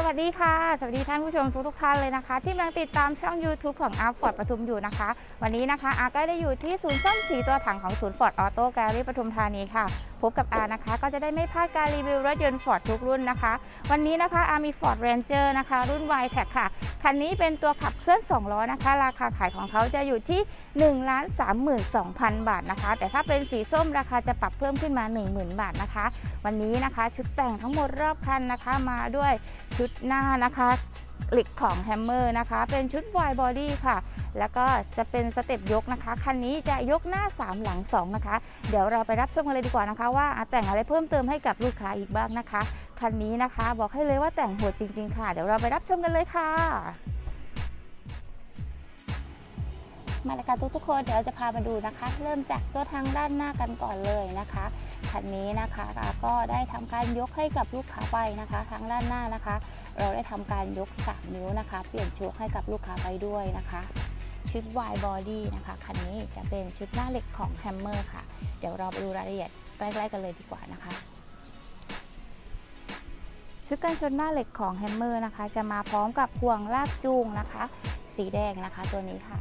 สวัสดีค่ะ สวัสดีท่านผู้ชมทุกทุกท่านเลยนะคะ ที่กำลังติดตามช่อง YouTube ของอาร์ฟอร์ดปทุมอยู่นะคะ วันนี้นะคะอาร์ก็ได้อยู่ที่ศูนย์ซ่อมสีตัวถังของศูนย์ฟอร์ดออโต้แกลลี่ปทุมธานีค่ะพบกับอาร์นะคะ ก็จะได้ไม่พลาดการรีวิวรถยนต์ฟอร์ดทุกรุ่นนะคะ วันนี้นะคะอาร์มี Ford Ranger นะคะ รุ่น y t e c ค่ะ คันนี้เป็นตัวขับเคลื่อน 2 ล้อนะคะ ราคาขายของเขาจะอยู่ที่ 1 32,000 บาทนะคะ แต่ถ้าเป็นสีส้มราคาจะปรับเพิ่มขึ้นมา 10,000 บาทนะคะ วันนี้นะคะ ชุดแต่งทั้งหมดรอบคันนะคะมาด้วยชุดหน้านะคะ ลิกของแฮมเมอร์นะคะ เป็นชุดวายบอดี้ค่ะ แล้วก็จะเป็นสเต็ปยกนะคะ คันนี้จะยกหน้า 3 หลัง 2 นะคะ เดี๋ยวเราไปรับชมกันเลยดีกว่านะคะ ว่าแต่งอะไรเพิ่มเติมให้กับลูกค้าอีกบ้างนะคะ คันนี้นะคะ บอกให้เลยว่าแต่งโหดจริง ๆ ค่ะ เดี๋ยวเราไปรับชมกันเลยค่ะ มาเลยค่ะทุกๆคน เดี๋ยวจะพามาดูนะคะ เริ่มจากตัวทางด้านหน้ากันก่อนเลยนะคะคันนี้นะคะก็ได้ทำการยกให้กับลูกค้าไปนะคะทางด้านหน้านะคะ เราได้ทำการยก 3 นิ้วนะคะ เปลี่ยนโชคให้กับลูกค้าไปด้วยนะคะ ชุด wide body นะคะคันนี้จะเป็นชุดหน้าเหล็กของ Hammer ค่ะ เดี๋ยวเราไปดูรายละเอียดใกล้ๆกันเลยดีกว่านะคะชุดกันชนหน้าเหล็กของ Hammer นะคะ จะมาพร้อมกับห่วงลากจูงนะคะ สีแดงนะคะตัวนี้ค่ะ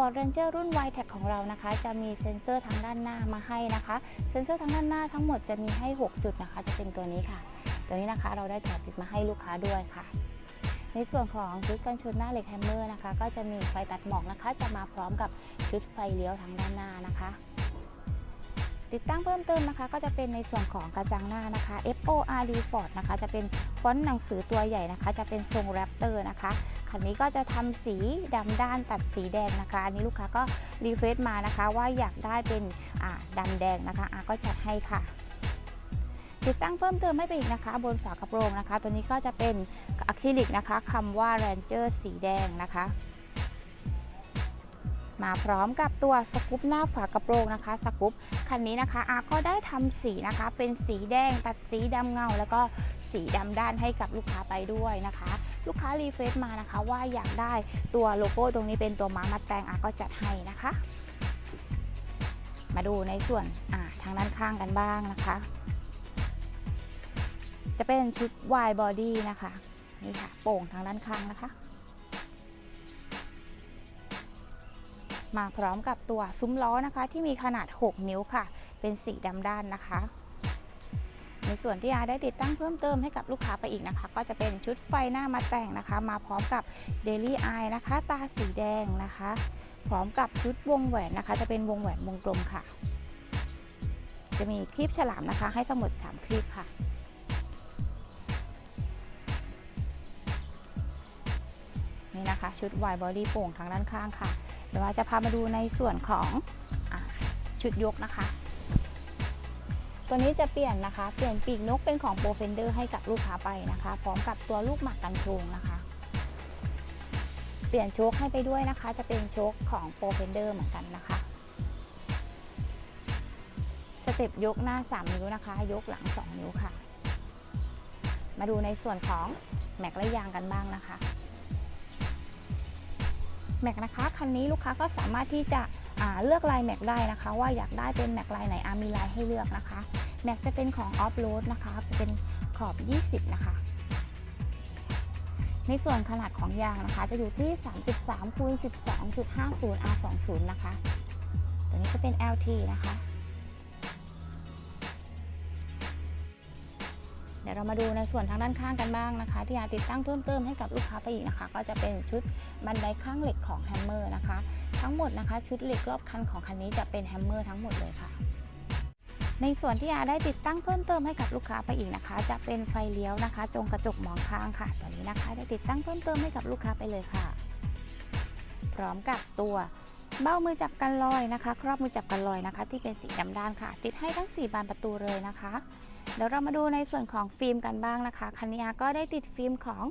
Ford Ranger รุ่น y t e c ของเรานะคะ จะมีเซ็นเซอร์ทางด้านหน้ามาให้นะคะ เซ็นเซอร์ทางด้านหน้าทั้งหมดจะมีให้ 6 จุดนะคะ จะเป็นตัวนี้ค่ะ ตัวนี้นะคะเราได้ถอดติดมาให้ลูกค้าด้วยค่ะ ในส่วนของชุดกันชนหน้าเหล็กแฮมเมอร์นะคะ ก็จะมีไฟตัดหมอกนะคะ จะมาพร้อมกับชุดไฟเลี้ยวทางด้านหน้านะคะติดตั้งเพิ่มเติมนะคะ ก็จะเป็นในส่วนของกระจังหน้านะคะ FORD Ford นะคะ จะเป็นฟอนต์หนังสือตัวใหญ่นะคะ จะเป็นทรงแรปเตอร์นะคะ คันนี้ก็จะทำสีดำด้านตัดสีแดงนะคะ อันนี้ลูกค้าก็รีเฟซมานะคะ ว่าอยากได้เป็นอ่าดำแดงนะคะอาก็จัดให้ค่ะ ติดตั้งเพิ่มเติมให้ไปอีกนะคะ บนฝากระโปรงนะคะ ตัวนี้ก็จะเป็นอะคริลิกนะคะคำว่า Ranger สีแดงนะคะมาพร้อมกับตัวสกู๊ปหน้าฝากระโปรงนะคะสกู๊ปคันนี้นะคะอาก็ได้ทำสีนะคะ เป็นสีแดงตัดสีดำเงา แล้วก็สีดำด้านให้กับลูกค้าไปด้วยนะคะ ลูกค้ารีเฟซมานะคะ ว่าอยากได้ตัวโลโก้ตรงนี้เป็นตัวม้ามาแตงอาก็จัดให้นะคะ มาดูในส่วนอ่าทางด้านข้างกันบ้างนะคะ จะเป็นชุด wide body นะคะนี่ค่ะโป่งทางด้านข้างนะคะ มาพร้อมกับตัวซุ้มล้อนะคะ ที่มีขนาด 6 นิ้วค่ะ เป็นสีดำด้านนะคะ ในส่วนที่อาได้ติดตั้งเพิ่มเติมให้กับลูกค้าไปอีกนะคะ ก็จะเป็นชุดไฟหน้ามาแต่งนะคะ มาพร้อมกับ Daily Eye นะคะ ตาสีแดงนะคะ พร้อมกับชุดวงแหวนนะคะ จะเป็นวงแหวนวงกลมค่ะ จะมีคลิปฉลามนะคะ ให้ทั้งหมด 3 คลิปค่ะนี่นะคะชุด wide body โป่งทางด้านข้างค่ะเดี๋ยวเราจะพามาดูในส่วนของอชุดยกนะคะ ตัวนี้จะเปลี่ยนนะคะ เปลี่ยนปีกนกเป็นของโปรเฟนเดอร์ให้กับลูกค้าไปนะคะ พร้อมกับตัวลูกหมากกันโชงนะคะ เปลี่ยนโชคให้ไปด้วยนะคะ จะเป็นโชคของโปรเฟนเดอร์เหมือนกันนะคะ สเต็ปยกหน้า 3 นิ้วนะคะ ยกหลัง 2 นิ้วค่ะ มาดูในส่วนของแม็กและยางกันบ้างนะคะ แม็กนะคะคันนี้ลูกค้าก็สามารถที่จะ เลือกลายแม็กได้นะคะ ว่าอยากได้เป็นแม็กลายไหนอามีลายให้เลือกนะคะแม็กจะเป็นของออฟโรดนะคะเป็นขอบ 20 นะคะ ในส่วนขนาดของยางนะคะ จะอยู่ที่ 3.3คูณ12.50 R20 นะคะ ตัวนี้จะเป็น LT นะคะ ดี๋ยวเรามาดูในส่วนทางด้านข้างกันบ้างนะคะที่อาติดตั้งเพิ่มเติมให้กับลูกค้าไปอีกนะคะ ก็จะเป็นชุดบันไดข้างเหล็กของแฮมเมอร์นะคะ ทั้งหมดนะคะ ชุดเหล็กรอบคันของคันนี้จะเป็นแฮมเมอร์ทั้งหมดเลยค่ะในส่วนที่อาได้ติดตั้งเพิ่มเติมให้กับลูกค้าไปอีกนะคะ จะเป็นไฟเลี้ยวนะคะ จงกระจกมองข้างค่ะตัวนี้นะคะ ได้ติดตั้งเพิ่มเติมให้กับลูกค้าไปเลยค่ะ พร้อมกับตัว เบ้ามือจับกันลอยนะคะ ครอบมือจับกันลอยนะคะ ที่เป็นสีดำด้านค่ะ ติดให้ทั้ง 4 บานประตูเลยนะคะ เดี๋ยวเรามาดูในส่วนของฟิล์มกันบ้างนะคะคันนี้ก็ได้ติดฟิล์มของ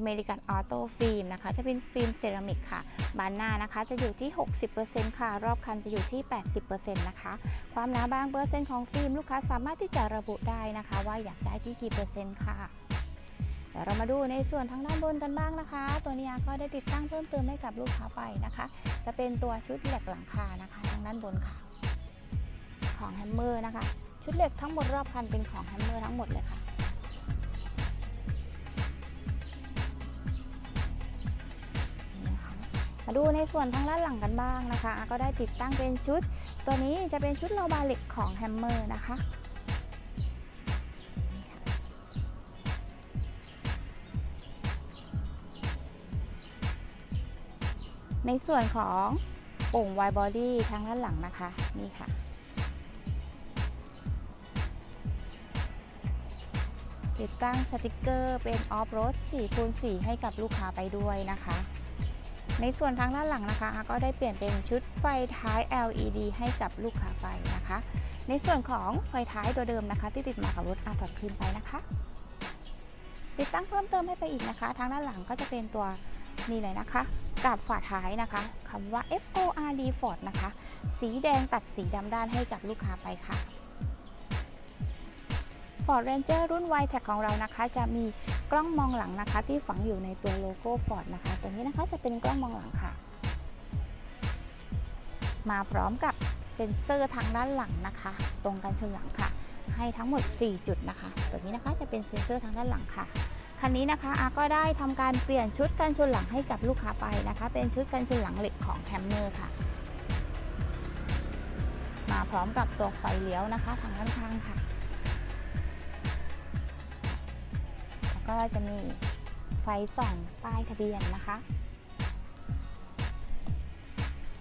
American Auto Film นะคะ จะเป็นฟิล์มเซรามิกค่ะ บานหน้านะคะจะอยู่ที่ 60%ค่ะ รอบคันจะอยู่ที่ 80%นะคะ ความหนาบางเปอร์เซ็นต์ของฟิล์มลูกค้าสามารถที่จะระบุได้นะคะ ว่าอยากได้ที่กี่เปอร์เซ็นต์ค่ะ เรามาดูในส่วนทางด้านบนกันบ้างนะคะ ตัวนี้ก็ได้ติดตั้งเพิ่มเติมให้กับลูกค้าไปนะคะ จะเป็นตัวชุดเหล็กหลังคานะคะ ทางด้านบนค่ะ ของแฮมเมอร์นะคะ ชุดเหล็กทั้งหมดรอบคันเป็นของแฮมเมอร์ทั้งหมดเลยค่ะมาดูในส่วนทางด้านหลังกันบ้างนะคะ ก็ได้ติดตั้งเป็นชุด ตัวนี้จะเป็นชุดโลบาเล็กของแฮมเมอร์นะคะ ในส่วนของปุ่มไวบอดี้ทางด้านหลังนะคะ นี่ค่ะ ติดตั้งสติกเกอร์เป็นออฟโรด4คูณ4ให้กับลูกค้าไปด้วยนะคะ ในส่วนทางด้านหลังนะคะ ก็ได้เปลี่ยนเป็นชุดไฟท้าย LED ให้กับลูกค้าไปนะคะ ในส่วนของไฟท้ายตัวเดิมนะคะ ที่ติดมากับรถอาถอดคืนไปนะคะ ติดตั้งเพิ่มเติมให้ไปอีกนะคะ ทางด้านหลังก็จะเป็นตัวนี่เลยนะคะ กับฝาท้ายนะคะคำว่า F O R D Ford นะคะ สีแดงตัดสีดำด้านให้กับลูกค้าไปค่ะ Ford Ranger รุ่น y t e c ของเรานะคะ จะมีกล้องมองหลังนะคะ ที่ฝังอยู่ในตัวโลโก้ Ford นะคะ ตัวนี้นะคะจะเป็นกล้องมองหลังค่ะ มาพร้อมกับเซ็นเซอร์ทางด้านหลังนะคะ ตรงกันชนหลังค่ะ ให้ทั้งหมด 4 จุดนะคะ ตัวนี้นะคะจะเป็นเซ็นเซอร์ทางด้านหลังค่ะ คันนี้นะคะอาก็ได้ทำการเปลี่ยนชุดกันชนหลังให้กับลูกค้าไปนะคะ เป็นชุดกันชนหลังเหล็กของแฮมเมอร์ค่ะ มาพร้อมกับตัวไฟเลี้ยวนะคะทางด้านข้างค่ะ แล้วก็จะมีไฟส่องป้ายทะเบียนนะคะ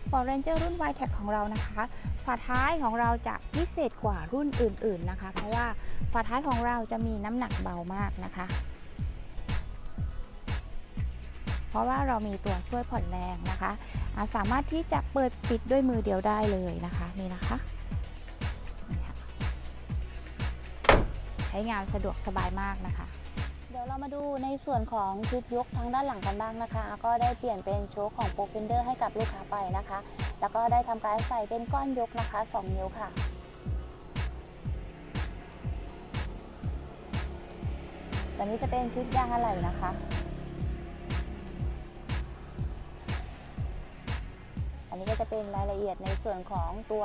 Ford Ranger รุ่น y t e c ของเรานะคะ ฝาท้ายของเราจะพิเศษกว่ารุ่นอื่นๆนะคะ เพราะว่าฝาท้ายของเราจะมีน้ำหนักเบามากนะคะ เพราะว่าเรามีตัวช่วยผ่อนแรงนะคะสามารถที่จะเปิดปิดด้วยมือเดียวได้เลยนะคะนี่นะคะใช้งานสะดวกสบายมากนะคะเดี๋ยวเรามาดูในส่วนของชุดยกทางด้านหลังกันบ้างนะคะ ก็ได้เปลี่ยนเป็นโชคของโปรเฟนเดอร์ให้กับลูกค้าไปนะคะ แล้วก็ได้ทำการใส่เป็นก้อนยกนะคะ 2 นิ้วค่ะ ตัวนี้จะเป็นชุดยางอะไหล่นะคะ จะเป็นรายละเอียดในส่วนของตัว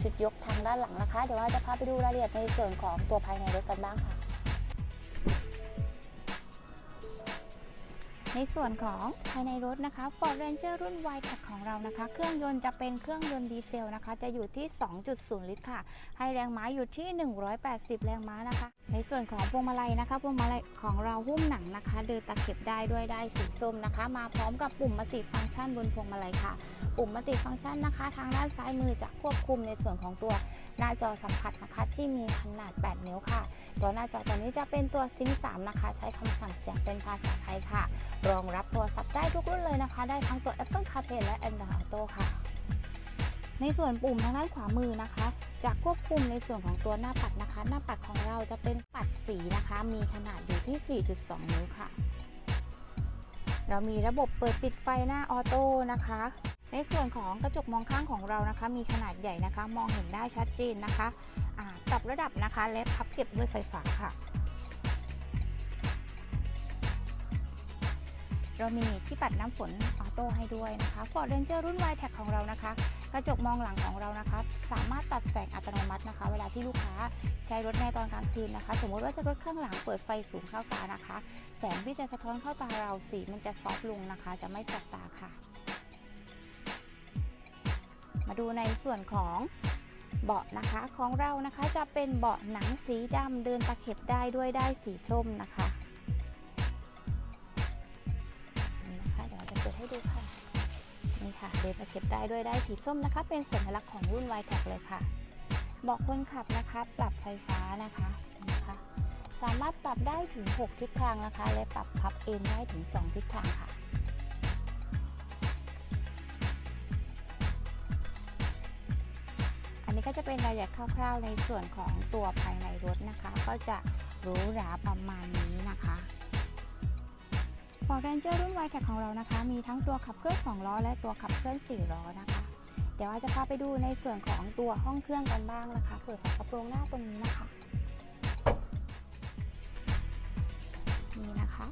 ชุดยกทางด้านหลังนะคะ เดี๋ยวว่าจะพาไปดูรายละเอียดในส่วนของตัวภายในรถกันบ้างค่ะ ในส่วนของภายในรถนะคะ Ford Ranger รุ่น y t e c ของเรานะคะ เครื่องยนต์จะเป็นเครื่องยนต์ดีเซลนะคะ จะอยู่ที่ 2.0 ลิตรค่ะ ให้แรงม้าอยู่ที่ 180 แรงม้านะคะ ในส่วนของพวงมาลัยนะคะ พวงมาลัยของเราหุ้มหนังนะคะ เดินตะเข็บได้ด้วยได้สีส้มนะคะ มาพร้อมกับปุ่มมัลติฟังก์ชันบนพวงมาลัยค่ะ ปุ่มมัลติฟังก์ชันนะคะ ทางด้านซ้ายมือจะควบคุมในส่วนของตัวหน้าจอสัมผัสนะคะที่มีขนาด 8 นิ้วค่ะ ตัวหน้าจอตัวนี้จะเป็นตัวซิงค์3นะคะ ใช้คำสั่งเสียงเป็นภาษาไทยค่ะรองรับโทรศัพท์ได้ทุกรุ่นเลยนะคะ ได้ทั้งตัว Apple CarPlay และ Android Auto ค่ะ ในส่วนปุ่มทางด้านขวามือนะคะ จะควบคุมในส่วนของตัวหน้าปัดนะคะ หน้าปัดของเราจะเป็นปัดสีนะคะ มีขนาดอยู่ที่ 4.2 นิ้วค่ะ เรามีระบบเปิดปิดไฟหน้าออโต้นะคะ ในส่วนของกระจกมองข้างของเรานะคะ มีขนาดใหญ่นะคะ มองเห็นได้ชัดเจนนะคะปรับระดับนะคะ และพับเก็บด้วยไฟฟ้าค่ะ เรามีที่ปัดน้ำฝนออโต้ให้ด้วยนะคะ Ford Ranger รุ่น y t e c ของเรานะคะ กระจกมองหลังของเรานะคะ สามารถตัดแสงอัตโนมัตินะคะ เวลาที่ลูกค้าใช้รถในตอนกลางคืนนะคะ สมมติว่าจะรถข้างหลังเปิดไฟสูงเข้าตานะคะ แสงที่จะสะท้อนเข้าตาเราสีมันจะซอฟลงนะคะ จะไม่จับตาค่ะ มาดูในส่วนของเบาะนะคะของเรานะคะจะเป็นเบาะหนังสีดำเดินตะเข็บได้ด้วยได้สีส้มนะคะ ค่ะเดินตะเข็บได้ด้วยได้สีส้มนะคะ เป็นสัญลักษณ์ของรุ่น y t e c เลยค่ะบาะคนขับนะคะ ปรับไฟฟ้านะคะนะคะ สามารถปรับได้ถึง 6 ทิศทางนะคะ และปรับพับเอนได้ถึง 2 ทิศทางค่ะอันนี้ก็จะเป็นรายละเอียดคร่าวๆ ในส่วนของตัวภายในรถนะคะ ก็จะรูหราประมาณนี้นะคะ Ford Ranger รุ่น y t e c ของเรานะคะ มีทั้งตัวขับเคลื่อน2ล้อและตัวขับเคลื่อน4ล้อนะคะ เดี๋ยวอาจจะพาไปดูในส่วนของตัวห้องเครื่องกันบ้างนะคะ เปิดฝากระโปรงหน้าตรงนี้นะคะ นี่นะคะ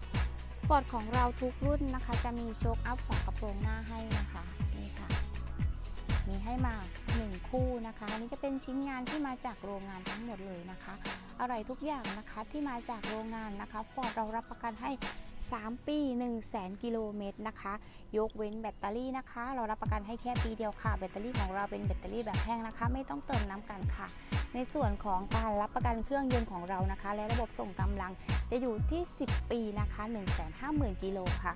ฟอร์ดของเราทุกรุ่นนะคะ จะมีโชคอัพฝากระโปรงหน้าให้นะคะ นี่ค่ะ มีให้มา 1 คู่นะคะ อันนี้จะเป็นชิ้นงานที่มาจากโรงงานทั้งหมดเลยนะคะ อะไรทุกอย่างนะคะที่มาจากโรงงานนะคะฟอร์ดเรารับประกันให้ 3 ปี 1 0 0 0 0แกิโลเมตรนะคะ ยกเว้นแบตเตอรี่นะคะ เรารับประกันให้แค่ปีเดียวค่ะ แบตเตอรี่ของเราเป็นแบตเตอรี่แบบแห้งนะคะ ไม่ต้องเติมน้ำกันค่ะ ในส่วนของการรับประกันเครื่องยนต์ของเรานะคะ และระบบส่งกำลังจะอยู่ที่ 10 ปีนะคะ 150,000 กิโลค่ะ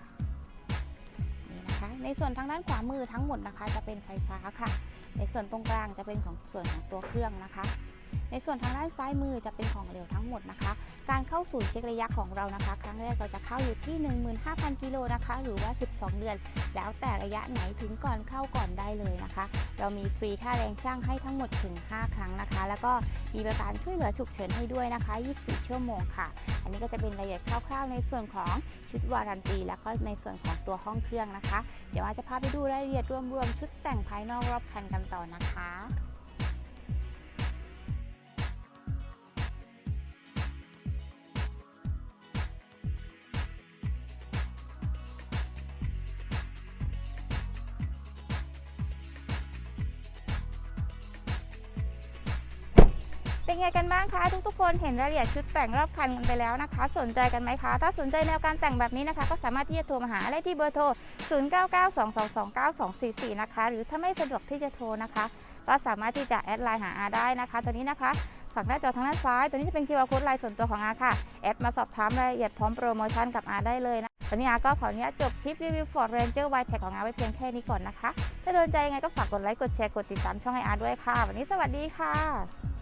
นี่นะคะในส่วนทางด้านขวามือทั้งหมดนะคะ จะเป็นไฟฟ้าค่ะ ในส่วนตรงกลางจะเป็นของส่วนของตัวเครื่องนะคะ ในส่วนทางด้านซ้ายมือจะเป็นของเหลวทั้งหมดนะคะ การเข้าศูนย์เช็คระยะของเรานะคะ ครั้งแรกเราจะเข้าอยู่ที่ 15,000 กิโลนะคะ หรือว่า 12 เดือน แล้วแต่ระยะไหนถึงก่อนเข้าก่อนได้เลยนะคะ เรามีฟรีค่าแรงช่างให้ทั้งหมดถึง 5 ครั้งนะคะ แล้วก็มีบริการช่วยเหลือฉุกเฉินให้ด้วยนะคะ 24 ชั่วโมงค่ะ อันนี้ก็จะเป็นรายละเอียดคร่าวๆ ในส่วนของชุดวารันตี แล้วก็ในส่วนของตัวห้องเครื่องนะคะ เดี๋ยวอาจจะพาไปดูรายละเอียดรวมๆชุดแต่งภายนอกรอบคันกันต่อนะคะ เป็นไงกันบ้างคะทุกๆคนเห็นรายละเอียดชุดแต่งรอบคันกันไปแล้วนะคะ สนใจกันไหมคะ ถ้าสนใจแนวการแต่งแบบนี้นะคะ ก็สามารถที่จะโทรมาหาได้ที่เบอร์โทร 0992229244 นะคะ หรือถ้าไม่สะดวกที่จะโทรนะคะ ก็สามารถที่จะแอดไลน์หาอาได้นะคะ ตัวนี้นะคะฝั่งหน้าจอทางด้านซ้าย ตัวนี้จะเป็น QR code ไลน์ส่วนตัวของอาค่ะ แอดมาสอบถามรายละเอียดพร้อมโปรโมชั่นกับอาได้เลยนะวันนี้อาก็ขออนุญาตจบคลิปรีวิว Ford Ranger w i t e ของอาไว้เพียงแค่นี้ก่อนนะคะ ถ้าโดนใจยังไงก็ฝากกดไลค์ กดแชร์ กดติดตามช่องให้อาด้วยค่ะ วันนี้สวัสดีค่ะ